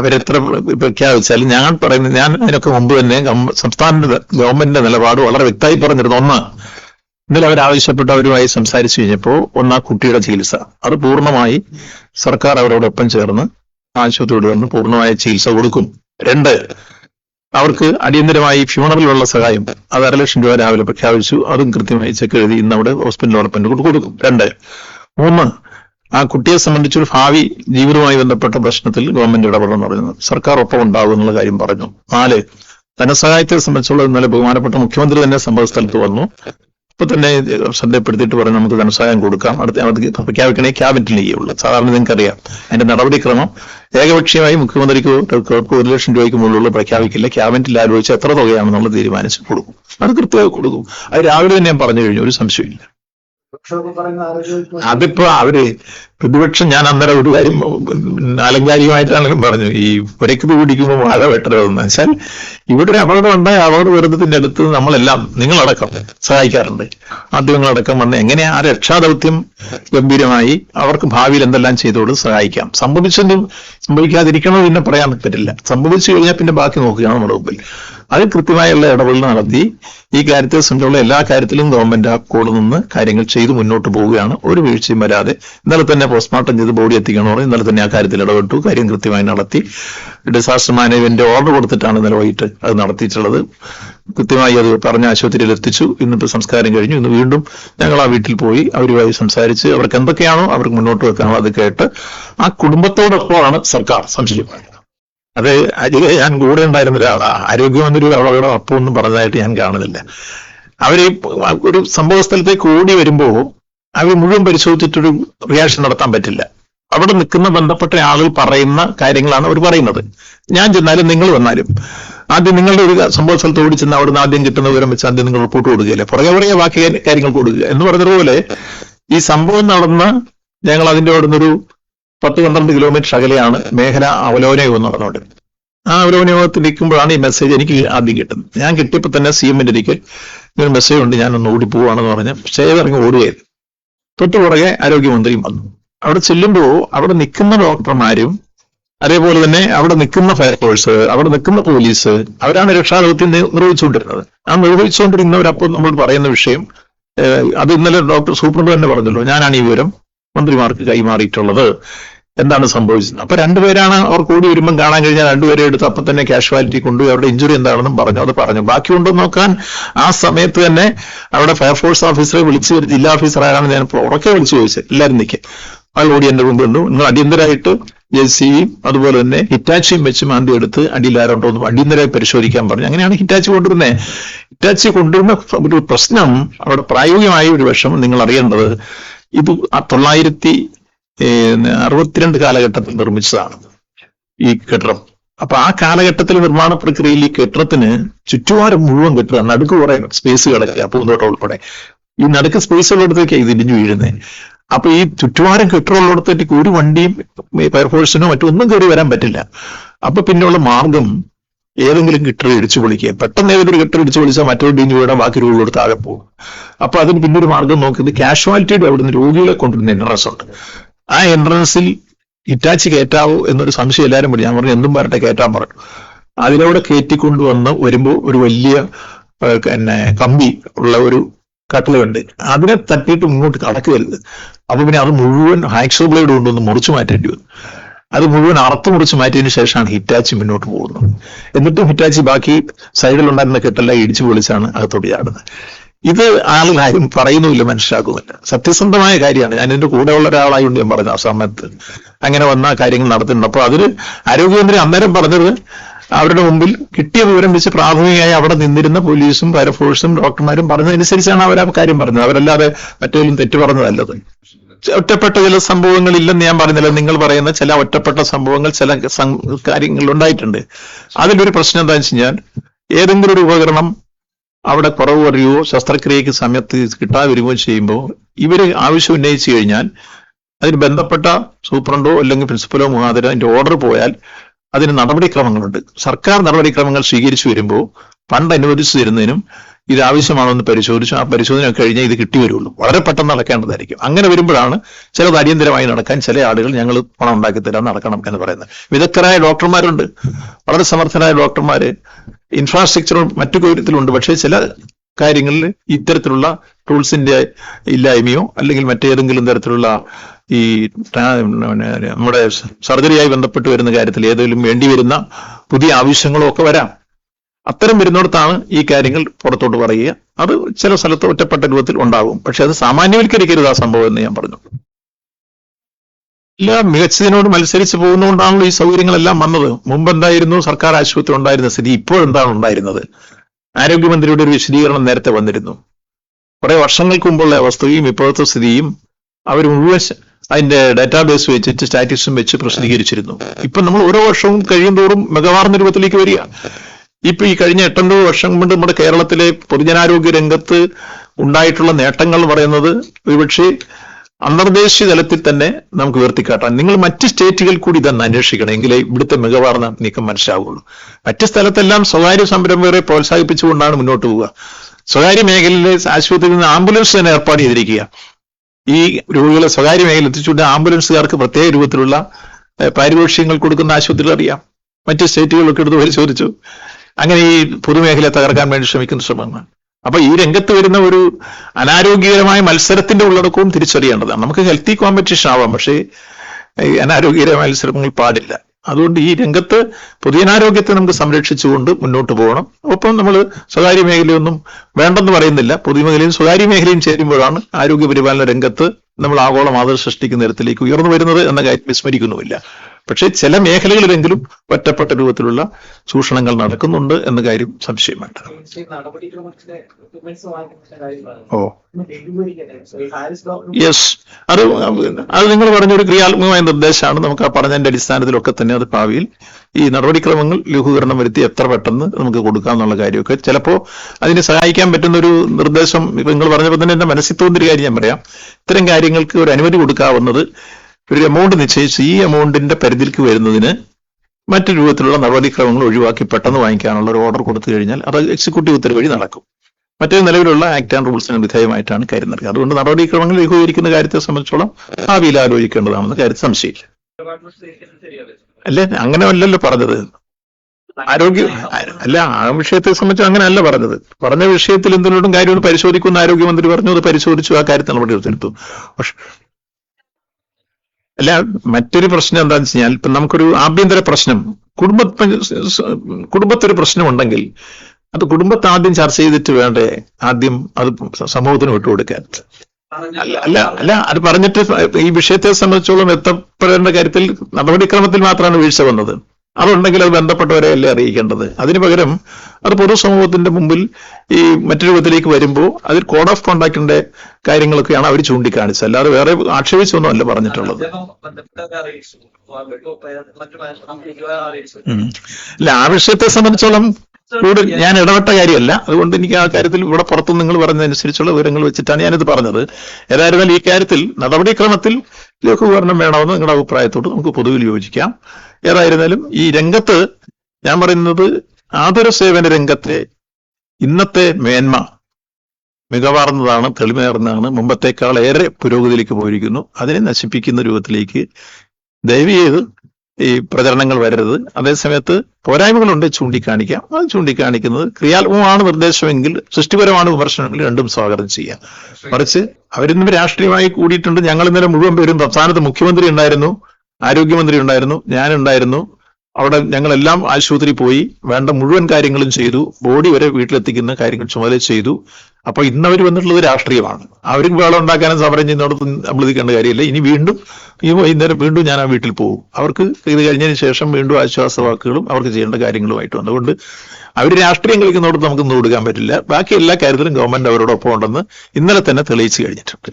അവരെത്ര പ്രഖ്യാപിച്ചാലും ഞാൻ പറയുന്നത് ഞാൻ അതിനൊക്കെ മുമ്പ് തന്നെ സംസ്ഥാന ഗവൺമെന്റിന്റെ നിലപാട് വളരെ വ്യക്തമായി പറഞ്ഞിരുന്നു. ഒന്ന് ഇന്നലെ അവർ ആവശ്യപ്പെട്ട് അവരുമായി സംസാരിച്ചു കഴിഞ്ഞപ്പോൾ ഒന്ന് ആ കുട്ടിയുടെ ചികിത്സ. അത് പൂർണമായി സർക്കാർ അവരോടൊപ്പം ചേർന്ന് ആശുപത്രിയോട് വന്ന് പൂർണമായ ചികിത്സ കൊടുക്കും. രണ്ട് അവർക്ക് അടിയന്തരമായി ഫ്യൂണറിലുള്ള സഹായം അത് അര ലക്ഷം രൂപ രാവിലെ പ്രഖ്യാപിച്ചു. അതും കൃത്യമായി ചെക്ക് എഴുതി ഇന്ന് അവിടെ ഹോസ്പിറ്റൽ ഡെവലപ്മെന്റ് കൊടുക്കും. രണ്ട് മൂന്ന് ആ കുട്ടിയെ സംബന്ധിച്ചൊരു ഭാവി ജീവിതവുമായി ബന്ധപ്പെട്ട പ്രശ്നത്തിൽ ഗവൺമെന്റ് ഇടപെടണം പറയുന്നത്. സർക്കാർ ഒപ്പം ഉണ്ടാവും എന്നുള്ള കാര്യം പറഞ്ഞു. നാല് ധനസഹായത്തെ സംബന്ധിച്ചുള്ള ഇന്നലെ ബഹുമാനപ്പെട്ട മുഖ്യമന്ത്രി തന്നെ സംഭവ സ്ഥലത്ത് വന്നു. ഇപ്പൊ തന്നെ ശ്രദ്ധപ്പെടുത്തിയിട്ട് പറഞ്ഞു നമുക്ക് ധനസഹായം കൊടുക്കാം. അടുത്ത പ്രഖ്യാപിക്കണേ ക്യാബിനറ്റിൽ ചെയ്യുള്ളൂ സാധാരണ നിങ്ങൾക്കറിയാം. അതിന്റെ നടപടിക്രമം ഏകപക്ഷീയമായി മുഖ്യമന്ത്രിക്ക് ഒരു ലക്ഷം രൂപയ്ക്ക് മുകളിലുള്ള പ്രഖ്യാപിക്കില്ല. ക്യാബിനറ്റിൽ ആലോചിച്ച് എത്ര തുകയാണെന്നുള്ളത് തീരുമാനിച്ച് കൊടുക്കും. അത് കൃത്യമായി കൊടുക്കും. അത് രാവിലെ തന്നെ ഞാൻ പറഞ്ഞു കഴിഞ്ഞു. ഒരു സംശയമില്ല അതിപ്പോ അവർ പ്രതിപക്ഷം ഞാൻ അന്നേരം ഒരു കാര്യം ആലങ്കാരികമായിട്ടാണെങ്കിലും പറഞ്ഞു ഈ പുരയ്ക്ക് പിടിക്കുമ്പോൾ വാഴ വെട്ടരുതെന്ന് വെച്ചാൽ ഇവിടെ ഒരു അപകടം ഉണ്ടായ അപകട ദുരന്തത്തിന്റെ അടുത്ത് നമ്മളെല്ലാം നിങ്ങളടക്കം സഹായിക്കാറുണ്ട്. മാധ്യമങ്ങളടക്കം വന്ന് എങ്ങനെ ആ രക്ഷാദൗത്യം ഗംഭീരമായി അവർക്ക് ഭാവിയിൽ എന്തെല്ലാം ചെയ്തോട് സഹായിക്കാം. സംഭവിച്ചൊന്നും സംഭവിക്കാതിരിക്കണോ പിന്നെ പറയാൻ പറ്റില്ല. സംഭവിച്ചു കഴിഞ്ഞാൽ പിന്നെ ബാക്കി നോക്കുകയാണ് നമ്മുടെ മുമ്പിൽ. അത് കൃത്യമായുള്ള ഇടപെടൽ നടത്തി. ഈ കാര്യത്തെ സംബന്ധിച്ചുള്ള എല്ലാ കാര്യത്തിലും ഗവൺമെന്റ് ആ കൂടെ നിന്ന് കാര്യങ്ങൾ ചെയ്ത് മുന്നോട്ട് പോവുകയാണ്. ഒരു വീഴ്ചയും വരാതെ ഇന്നലെ തന്നെ പോസ്റ്റ്മോർട്ടം ചെയ്ത് ബോഡി എത്തിക്കണമെന്ന് ഇന്നലെ തന്നെ ആ കാര്യത്തിൽ ഇടപെട്ടു. കാര്യം കൃത്യമായി നടത്തി. ഡിസാസ്റ്റർ മാനേജ്മെന്റ് ഓർഡർ കൊടുത്തിട്ടാണ് ഇന്നലെ വൈകിട്ട് അത് നടത്തിയിട്ടുള്ളത്. കൃത്യമായി അത് പറഞ്ഞ ആശുപത്രിയിൽ എത്തിച്ചു. ഇന്നിപ്പോ സംസ്കാരം കഴിഞ്ഞു. ഇന്ന് വീണ്ടും ഞങ്ങൾ ആ വീട്ടിൽ പോയി അവരുമായി സംസാരിച്ച് അവർക്ക് എന്തൊക്കെയാണോ അവർക്ക് മുന്നോട്ട് വെക്കാനോ അത് കേട്ട് ആ കുടുംബത്തോടൊപ്പമാണ് സർക്കാർ സംശയം. അത് അതിൽ ഞാൻ കൂടെ ഉണ്ടായിരുന്ന ഒരാളാ. ആരോഗ്യമന്ത്രി അവളുടെ അപ്പമൊന്നും പറഞ്ഞതായിട്ട് ഞാൻ കാണുന്നില്ല. അവർ ഒരു സംഭവ സ്ഥലത്തേക്ക് ഓടി വരുമ്പോ അവർ മുഴുവൻ പരിശോധിച്ചിട്ടൊരു റിയാക്ഷൻ നടത്താൻ പറ്റില്ല. അവിടെ നിൽക്കുന്ന ബന്ധപ്പെട്ട ആളുകൾ പറയുന്ന കാര്യങ്ങളാണ് അവർ പറയുന്നത്. ഞാൻ ചെന്നാലും നിങ്ങൾ വന്നാലും. ആദ്യം നിങ്ങളുടെ ഒരു സംഭവ സ്ഥലത്ത് ഓടി ചെന്ന് അവിടുന്ന് ആദ്യം കിട്ടുന്ന വിവരം വെച്ച് ആദ്യം നിങ്ങൾ റിപ്പോർട്ട് കൊടുക്കുകയല്ലേ? പുറകെ പുറകെ ബാക്കി കാര്യങ്ങൾ കൊടുക്കുക. എന്ന് പറഞ്ഞതുപോലെ ഈ സംഭവം നടന്ന ഞങ്ങൾ അതിന്റെ അവിടുന്ന് ഒരു പത്ത് പന്ത്രണ്ട് കിലോമീറ്റർ അകലെയാണ് മേഖല അവലോകന യോഗം നടന്നുകൊണ്ട് ആ അവലോകന യോഗത്തിൽ ഇരിക്കുമ്പോഴാണ് ഈ മെസ്സേജ് എനിക്ക് ആദ്യം കിട്ടുന്നത്. ഞാൻ കിട്ടിയപ്പോൾ തന്നെ സി എമ്മിന്റെ ഇരിക്കൽ ഒരു മെസ്സേജ് ഉണ്ട് ഞാനൊന്ന് ഓടി പോവാണെന്ന് പറഞ്ഞ് സ്റ്റേജ് ഇറങ്ങി ഓടുകയായിരുന്നു. തൊട്ട് പുറകെ ആരോഗ്യമന്ത്രിയും വന്നു. അവിടെ ചെല്ലുമ്പോൾ അവിടെ നിൽക്കുന്ന ഡോക്ടർമാരും അതേപോലെ തന്നെ അവിടെ നിൽക്കുന്ന ഫയർഫോഴ്സ് അവിടെ നിൽക്കുന്ന പോലീസ് അവരാണ് രക്ഷാദൗത്യം നിർവഹിച്ചുകൊണ്ടിരുന്നത്. ആ നിർവഹിച്ചുകൊണ്ടിരുന്നവരപ്പോൾ നമ്മൾ പറയുന്ന വിഷയം അത് ഇന്നലെ ഡോക്ടർ സൂപ്രണ്ട് തന്നെ പറഞ്ഞല്ലോ ഞാനാണ് ഈ വിവരം മന്ത്രിമാർക്ക് കൈമാറിയിട്ടുള്ളത് എന്താണ് സംഭവിച്ചത്? അപ്പൊ രണ്ടുപേരാണ് അവർ കൂടി വരുമ്പം കാണാൻ കഴിഞ്ഞാൽ രണ്ടുപേരെ എടുത്ത് അപ്പൊ തന്നെ കാഷ്വാലിറ്റി കൊണ്ടുപോയി അവരുടെ ഇഞ്ചുറി എന്താണെന്നും പറഞ്ഞു അത് പറഞ്ഞു. ബാക്കി ഉണ്ടോ നോക്കാൻ ആ സമയത്ത് തന്നെ അവിടെ ഫയർഫോഴ്സ് ഓഫീസറെ വിളിച്ചു വരുത്തി ജില്ലാ ഓഫീസർ ആരാണ് ഞാൻ ഉറക്കെ വിളിച്ചു ചോദിച്ചത്. എല്ലാവരും നിൽക്കെ. അയാൾ ഓടി എന്റെ മുമ്പ് ഉണ്ട് നിങ്ങൾ അടിയന്തരമായിട്ട് ജെ സിയും അതുപോലെ തന്നെ ഹിറ്റാച്ചിയും വെച്ച് മാന്തി എടുത്ത് അടിയിലാരുണ്ടോ എന്ന് അടിയന്തരമായി പരിശോധിക്കാൻ പറഞ്ഞു. അങ്ങനെയാണ് ഹിറ്റാച്ചി കൊണ്ടുവരുന്നത്. ഹിറ്റാച്ചി കൊണ്ടുവരുന്ന ഒരു പ്രശ്നം അവിടെ പ്രായോഗികമായ ഒരു വിഷമം നിങ്ങൾ അറിയേണ്ടത് ഇത് തൊള്ളായിരത്തി അറുപത്തിരണ്ട് കാലഘട്ടത്തിൽ നിർമ്മിച്ചതാണ് ഈ കെട്ടിടം. അപ്പൊ ആ കാലഘട്ടത്തിൽ നിർമ്മാണ പ്രക്രിയയിൽ ഈ കെട്ടിടത്തിന് ചുറ്റുപാടും മുഴുവൻ കെട്ടിടം നടുക്ക് കുറെ സ്പേസ് കിടക്കുക പൂന്തോട്ടം ഉൾപ്പെടെ. ഈ നടുക്ക് സ്പേസ് ഉള്ളിടത്തേക്കാണ് ഇത് ഇടിഞ്ഞു വീഴുന്നത് അപ്പൊ ഈ ചുറ്റുപാടും കെട്ടിടമുള്ളിടത്തേക്ക് ഒരു വണ്ടിയും ഫയർഫോഴ്സിനോ മറ്റൊന്നും കയറി വരാൻ പറ്റില്ല. അപ്പൊ പിന്നെയുള്ള മാർഗം ഏതെങ്കിലും കിട്ടറി ഇടിച്ചു പൊളിക്കുക പെട്ടെന്ന് ഏതൊരു കിട്ടറി ഇടിച്ചു പൊളിച്ചാൽ മറ്റൊരു ഇടിഞ്ഞു വീടാൻ ബാക്കി രോഗികളോട് താഴെ പോകും. അപ്പൊ അതിന് പിന്നൊരു മാർഗം നോക്കിയത് കാഷ്വാലിറ്റിയുടെ അവിടെ നിന്ന് രോഗികളെ കൊണ്ടുവരുന്ന എൻട്രൻസ് ഉണ്ട്. ആ എൻട്രൻസിൽ ഇറ്റാച്ച് കയറ്റാവോ എന്നൊരു സംശയം എല്ലാവരും പറഞ്ഞു. ഞാൻ പറഞ്ഞു എന്തും വരട്ടെ കയറ്റാൻ പറഞ്ഞു. അതിലൂടെ കയറ്റിക്കൊണ്ടുവന്ന് വരുമ്പോൾ ഒരു വലിയ പിന്നെ കമ്പി ഉള്ള ഒരു കട്ടിലുണ്ട്. അതിനെ തട്ടിയിട്ട് മുന്നോട്ട് കടക്കുകയരുത് അപ്പൊ പിന്നെ അത് മുഴുവൻ ഹാക്സോ ബ്ലേഡ് കൊണ്ടൊന്ന് മുറിച്ചു മാറ്റേണ്ടി വന്നു. അത് മുഴുവൻ അറുത്ത് മുറിച്ച് മാറ്റിയതിനു ശേഷമാണ് ഹിറ്റാച്ചി മുന്നോട്ട് പോകുന്നത്. എന്നിട്ടും ഹിറ്റാച്ചി ബാക്കി സൈഡിലുണ്ടായിരുന്ന കെട്ടെല്ലാം ഇടിച്ചു പൊളിച്ചാണ് അകത്തോട്ട് ചാടുന്നത്. ഇത് ആളുകൾ ആരും പറയുന്നുമില്ല മനസ്സിലാക്കുന്നില്ല. സത്യസന്ധമായ കാര്യമാണ്. ഞാൻ എന്റെ കൂടെയുള്ള ഒരാളായതുകൊണ്ട് ഞാൻ പറഞ്ഞു ആ സമയത്ത് അങ്ങനെ വന്ന കാര്യങ്ങൾ നടത്തുന്നുണ്ട് അപ്പോൾ അതിന് ആരോഗ്യമന്ത്രി അന്നേരം പറഞ്ഞത് അവരുടെ മുമ്പിൽ കിട്ടിയ വിവരം വെച്ച് പ്രാഥമികമായി അവിടെ നിന്നിരുന്ന പോലീസും ഫയർഫോഴ്സും ഡോക്ടർമാരും പറഞ്ഞതനുസരിച്ചാണ് അവർ ആ കാര്യം പറഞ്ഞത്. അവരല്ലാതെ മറ്റേലും തെറ്റു പറഞ്ഞതല്ലത്. ഒറ്റപ്പെട്ട ചില സംഭവങ്ങൾ ഇല്ലെന്ന് ഞാൻ പറയുന്നില്ല നിങ്ങൾ പറയുന്ന ചില ഒറ്റപ്പെട്ട സംഭവങ്ങൾ ചില കാര്യങ്ങൾ ഉണ്ടായിട്ടുണ്ട് അതിലൊരു പ്രശ്നം എന്താണെന്ന് വെച്ച് കഴിഞ്ഞാൽ ഏതെങ്കിലും ഒരു ഉപകരണം അവിടെ കുറവ് പറയുകയോ ശസ്ത്രക്രിയക്ക് സമയത്ത് കിട്ടാതെ വരികയോ ചെയ്യുമ്പോൾ ഇവർ ആവശ്യം ഉന്നയിച്ചു കഴിഞ്ഞാൽ അതിന് ബന്ധപ്പെട്ട സൂപ്രണ്ടോ അല്ലെങ്കിൽ പ്രിൻസിപ്പലോ മുഖാന്തരം അതിന്റെ ഓർഡർ പോയാൽ അതിന് നടപടിക്രമങ്ങളുണ്ട്. സർക്കാർ നടപടിക്രമങ്ങൾ സ്വീകരിച്ചു വരുമ്പോൾ ഫണ്ട് അനുവദിച്ചു തരുന്നതിനും ഇത് ആവശ്യമാണോ എന്ന് പരിശോധിച്ചു. ആ പരിശോധന കഴിഞ്ഞാൽ ഇത് കിട്ടി വരുള്ളൂ വളരെ പെട്ടെന്ന് നടക്കേണ്ടതായിരിക്കും. അങ്ങനെ വരുമ്പോഴാണ് ചിലത് അടിയന്തരമായി നടക്കാൻ ചില ആളുകൾ ഞങ്ങൾ പണം ഉണ്ടാക്കി തരാൻ നടക്കണം എന്ന് പറയുന്നത്. വിദഗ്ധരായ ഡോക്ടർമാരുണ്ട്. വളരെ സമർത്ഥരായ ഡോക്ടർമാര്. ഇൻഫ്രാസ്ട്രക്ചറും മറ്റു കാര്യത്തിലുണ്ട്. പക്ഷേ ചില കാര്യങ്ങളിൽ ഇത്തരത്തിലുള്ള ടൂൾസിന്റെ ഇല്ലായ്മയോ അല്ലെങ്കിൽ മറ്റേതെങ്കിലും തരത്തിലുള്ള ഈ നമ്മുടെ സർജറിയായി ബന്ധപ്പെട്ട് വരുന്ന കാര്യത്തിൽ ഏതെങ്കിലും വേണ്ടി വരുന്ന പുതിയ ആവശ്യങ്ങളോ ഒക്കെ വരാം. അത്തരം വരുന്നിടത്താണ് ഈ കാര്യങ്ങൾ പുറത്തോട്ട് പറയുക. അത് ചില സ്ഥലത്ത് ഒറ്റപ്പെട്ട രൂപത്തിൽ ഉണ്ടാകും. പക്ഷെ അത് സാമാന്യവൽക്കരിക്കരുത് ആ സംഭവം എന്ന് ഞാൻ പറഞ്ഞു. ഇല്ല മികച്ചതിനോട് മത്സരിച്ച് പോകുന്നതുകൊണ്ടാണല്ലോ ഈ സൗകര്യങ്ങളെല്ലാം വന്നത്. മുമ്പ് എന്തായിരുന്നു സർക്കാർ ആശുപത്രി ഉണ്ടായിരുന്ന സ്ഥിതി ഇപ്പോഴെന്താണ് ഉണ്ടായിരുന്നത്? ആരോഗ്യമന്ത്രിയുടെ ഒരു വിശദീകരണം നേരത്തെ വന്നിരുന്നു. കുറെ വർഷങ്ങൾക്ക് മുമ്പുള്ള അവസ്ഥയും ഇപ്പോഴത്തെ സ്ഥിതിയും അവർ മുഴുവൻ അതിന്റെ ഡാറ്റാബേസ് വെച്ചിട്ട് സ്റ്റാറ്റിസും വെച്ച് പ്രസിദ്ധീകരിച്ചിരുന്നു. ഇപ്പൊ നമ്മൾ ഓരോ വർഷവും കഴിയും തോറും മികവാർന്ന രൂപത്തിലേക്ക് വരിക. ഇപ്പൊ ഈ കഴിഞ്ഞ എട്ടൊൻപത് വർഷം കൊണ്ട് നമ്മുടെ കേരളത്തിലെ പൊതുജനാരോഗ്യ രംഗത്ത് ഉണ്ടായിട്ടുള്ള നേട്ടങ്ങൾ പറയുന്നത് ഒരുപക്ഷെ അന്തർദേശീയ തലത്തിൽ തന്നെ നമുക്ക് ഉയർത്തിക്കാട്ടാം. നിങ്ങൾ മറ്റ് സ്റ്റേറ്റുകൾ കൂടി ഇതൊന്ന് അന്വേഷിക്കണം. എങ്കിലേ ഇവിടുത്തെ മികവാർന്ന നീക്കം മനസ്സിലാവുള്ളൂ. മറ്റ് സ്ഥലത്തെല്ലാം സ്വകാര്യ സംരംഭകരെ പ്രോത്സാഹിപ്പിച്ചുകൊണ്ടാണ് മുന്നോട്ട് പോവുക. സ്വകാര്യ മേഖലയിലെ ആശുപത്രിയിൽ നിന്ന് ആംബുലൻസ് തന്നെ ഏർപ്പാട് ചെയ്തിരിക്കുക. ഈ രോഗികളെ സ്വകാര്യ മേഖലയിൽ എത്തിച്ചുകൊണ്ട് ആംബുലൻസുകാർക്ക് പ്രത്യേക രൂപത്തിലുള്ള പാരിതോഷികങ്ങൾ കൊടുക്കുന്ന ആശുപത്രികൾ അറിയാം. മറ്റ് സ്റ്റേറ്റുകളൊക്കെ എടുത്ത് പരിശോധിച്ചു. അങ്ങനെ ഈ പൊതുമേഖല തകർക്കാൻ വേണ്ടി ശ്രമിക്കുന്ന ശ്രമങ്ങൾ. അപ്പൊ ഈ രംഗത്ത് വരുന്ന ഒരു അനാരോഗ്യകരമായ മത്സരത്തിന്റെ ഉള്ളടക്കവും തിരിച്ചറിയേണ്ടതാണ്. നമുക്ക് ഹെൽത്തി കോമ്പറ്റീഷൻ ആവാം പക്ഷേ അനാരോഗ്യകരമായ മത്സരങ്ങൾ പാടില്ല. അതുകൊണ്ട് ഈ രംഗത്ത് പൊതുജനാരോഗ്യത്തെ നമുക്ക് സംരക്ഷിച്ചുകൊണ്ട് മുന്നോട്ട് പോകണം. ഒപ്പം നമ്മൾ സ്വകാര്യ മേഖലയൊന്നും വേണ്ടെന്ന് പറയുന്നില്ല. പൊതുമേഖലയും സ്വകാര്യ മേഖലയും ചേരുമ്പോഴാണ് ആരോഗ്യ പരിപാലന രംഗത്ത് നമ്മൾ ആഗോള മാതൃ സൃഷ്ടിക്കുന്ന തരത്തിലേക്ക് ഉയർന്നു വരുന്നത് എന്ന കാര്യം വിസ്മരിക്കുന്നുമില്ല. പക്ഷേ ചില മേഖലകളിലെങ്കിലും ഒറ്റപ്പെട്ട രൂപത്തിലുള്ള ചൂഷണങ്ങൾ നടക്കുന്നുണ്ട് എന്ന കാര്യം സംശയം വേണ്ട ഈ നടപടിക്രമത്തിന്റെ documents വാങ്ങിക്കുന്ന കാര്യമാണ്. ഓ. യെസ്. അത് അത് നിങ്ങൾ പറഞ്ഞൊരു ക്രിയാത്മകമായ നിർദ്ദേശമാണ്. നമുക്ക് ആ പറഞ്ഞതിന്റെ അടിസ്ഥാനത്തിലൊക്കെ തന്നെ അത് ഭാവിയിൽ ഈ നടപടിക്രമങ്ങൾ ലഘൂകരണം വരുത്തി എത്ര പെട്ടെന്ന് നമുക്ക് കൊടുക്കാം എന്നുള്ള കാര്യമൊക്കെ ചിലപ്പോ അതിനെ സഹായിക്കാൻ പറ്റുന്ന ഒരു നിർദ്ദേശം നിങ്ങൾ പറഞ്ഞപ്പോൾ തന്നെ എന്റെ മനസ്സിൽ തോന്നിയൊരു കാര്യം ഞാൻ പറയാം. ഇത്തരം കാര്യങ്ങൾക്ക് ഒരു അനുമതി കൊടുക്കാവുന്നത് ഒരു എമൗണ്ട് നിശ്ചയിച്ച് ഈ എമൗണ്ടിന്റെ പരിധിക്ക് വരുന്നതിന് മറ്റു രൂപത്തിലുള്ള നടപടിക്രമങ്ങൾ ഒഴിവാക്കി പെട്ടെന്ന് വാങ്ങിക്കാനുള്ള ഒരു ഓർഡർ കൊടുത്തു കഴിഞ്ഞാൽ അത് എക്സിക്യൂട്ടീവ് ഉത്തരവ് വഴി നടക്കും. മറ്റേ നിലവിലുള്ള ആക്ട് ആൻഡ് റൂൾസിന് വിധേയമായിട്ടാണ് കാര്യം നൽകുക അതുകൊണ്ട് നടപടിക്രമങ്ങൾ ലഘൂകരിക്കുന്ന കാര്യത്തെ സംബന്ധിച്ചോളം ഭാവിയിൽ ആലോചിക്കേണ്ടതാണെന്ന് കാര്യത്തിൽ സംശയമില്ല. അല്ല? അങ്ങനെ അല്ലല്ലോ പറഞ്ഞത്. ആരോഗ്യ അല്ല ആ വിഷയത്തെ സംബന്ധിച്ച് അങ്ങനെ അല്ല പറഞ്ഞത്. പറഞ്ഞ വിഷയത്തിൽ എന്തെങ്കിലും കാര്യങ്ങൾ പരിശോധിക്കുന്ന ആരോഗ്യമന്ത്രി പറഞ്ഞു അത് പരിശോധിച്ചു ആ കാര്യത്തിൽ നടപടി എടുത്തു. പക്ഷെ അല്ല മറ്റൊരു പ്രശ്നം എന്താണെന്ന് വെച്ച് കഴിഞ്ഞാൽ ഇപ്പൊ നമുക്കൊരു ആഭ്യന്തര പ്രശ്നം കുടുംബ കുടുംബത്തൊരു പ്രശ്നമുണ്ടെങ്കിൽ അത് കുടുംബത്തെ ആദ്യം ചർച്ച ചെയ്തിട്ട് വേണ്ടേ? ആദ്യം അത് സമൂഹത്തിന് വിട്ടുകൊടുക്കാൻ അല്ല അല്ല അല്ല അത് പറഞ്ഞിട്ട് ഈ വിഷയത്തെ സംബന്ധിച്ചോളം എത്തപ്പെടേണ്ട കാര്യത്തിൽ നടപടിക്രമത്തിൽ മാത്രമാണ് വീഴ്ച വന്നത്. അതുണ്ടെങ്കിൽ അത് ബന്ധപ്പെട്ടവരെ അല്ലേ അറിയിക്കേണ്ടത്? അതിന് പകരം അത് പൊതുസമൂഹത്തിന്റെ മുമ്പിൽ ഈ മറ്റു രൂപത്തിലേക്ക് വരുമ്പോൾ അതിൽ കോഡ് ഓഫ് കോണ്ടാക്ടിന്റെ കാര്യങ്ങളൊക്കെയാണ് അവർ ചൂണ്ടിക്കാണിച്ചത്. അല്ലാതെ വേറെ ആക്ഷേപിച്ചൊന്നും അല്ല പറഞ്ഞിട്ടുള്ളത്. അല്ല ആ വിഷയത്തെ സംബന്ധിച്ചോളം കൂടുതൽ ഞാൻ ഇടപെട്ട കാര്യമല്ല. അതുകൊണ്ട് എനിക്ക് ആ കാര്യത്തിൽ ഇവിടെ പുറത്തു നിങ്ങൾ പറഞ്ഞതനുസരിച്ചുള്ള വിവരങ്ങൾ വെച്ചിട്ടാണ് ഞാനിത് പറഞ്ഞത്. ഏതായിരുന്നാലും ഈ കാര്യത്തിൽ നടപടിക്രമത്തിൽ ലഘൂകരണം വേണമെന്ന് നിങ്ങളുടെ അഭിപ്രായത്തോട് നമുക്ക് പൊതുവിൽ യോജിക്കാം. ഏതായിരുന്നാലും ഈ രംഗത്ത് ഞാൻ പറയുന്നത് ആതുര സേവന രംഗത്തെ ഇന്നത്തെ മേന്മ മികവാർന്നതാണ് തെളിമേറുന്നതാണ് മുമ്പത്തേക്കാൾ ഏറെ പുരോഗതിയിലേക്ക് പോയിരിക്കുന്നു. അതിനെ നശിപ്പിക്കുന്ന രൂപത്തിലേക്ക് ദയവ് ചെയ്ത് ഈ പ്രചരണങ്ങൾ വരരുത്. അതേസമയത്ത് പോരായ്മകളുണ്ട് ചൂണ്ടിക്കാണിക്കാം. അത് ചൂണ്ടിക്കാണിക്കുന്നത് ക്രിയാത്മകമാണ് നിർദ്ദേശമെങ്കിൽ സൃഷ്ടിപരമാണ് വിമർശനമെങ്കിൽ രണ്ടും സ്വാഗതം ചെയ്യാം. മറിച്ച് അവരിന്നും രാഷ്ട്രീയമായി കൂടിയിട്ടുണ്ട്. ഞങ്ങൾ ഇന്നലെ മുഴുവൻ പേരും സംസ്ഥാനത്ത് മുഖ്യമന്ത്രി ഉണ്ടായിരുന്നു ആരോഗ്യമന്ത്രി ഉണ്ടായിരുന്നു ഞാനുണ്ടായിരുന്നു അവിടെ ഞങ്ങളെല്ലാം ആശുപത്രി പോയി വേണ്ട മുഴുവൻ കാര്യങ്ങളും ചെയ്തു. ബോഡി വരെ വീട്ടിലെത്തിക്കുന്ന കാര്യങ്ങൾ ചുമതല ചെയ്തു. അപ്പൊ ഇന്ന് അവർ വന്നിട്ടുള്ളത് രാഷ്ട്രീയമാണ്. അവർക്ക് വേളം ഉണ്ടാക്കാനും സമരം ചെയ്യുന്നിടത്ത് നമ്മൾ ഇതിക്കേണ്ട കാര്യമില്ല. ഇനി വീണ്ടും ഈ വൈകുന്നേരം വീണ്ടും ഞാൻ ആ വീട്ടിൽ പോകും. അവർക്ക് ഇത് കഴിഞ്ഞതിന് ശേഷം വീണ്ടും ആശ്വാസ വാക്കുകളും അവർക്ക് ചെയ്യേണ്ട കാര്യങ്ങളുമായിട്ട്. അതുകൊണ്ട് അവർ രാഷ്ട്രീയം കളിക്കുന്നിടത്ത് നമുക്ക് നിന്ന് കൊടുക്കാൻ പറ്റില്ല. ബാക്കി എല്ലാ കാര്യത്തിലും ഗവൺമെന്റ് അവരോടൊപ്പം ഉണ്ടെന്ന് ഇന്നലെ തന്നെ തെളിയിച്ചു കഴിഞ്ഞിട്ടുണ്ട്.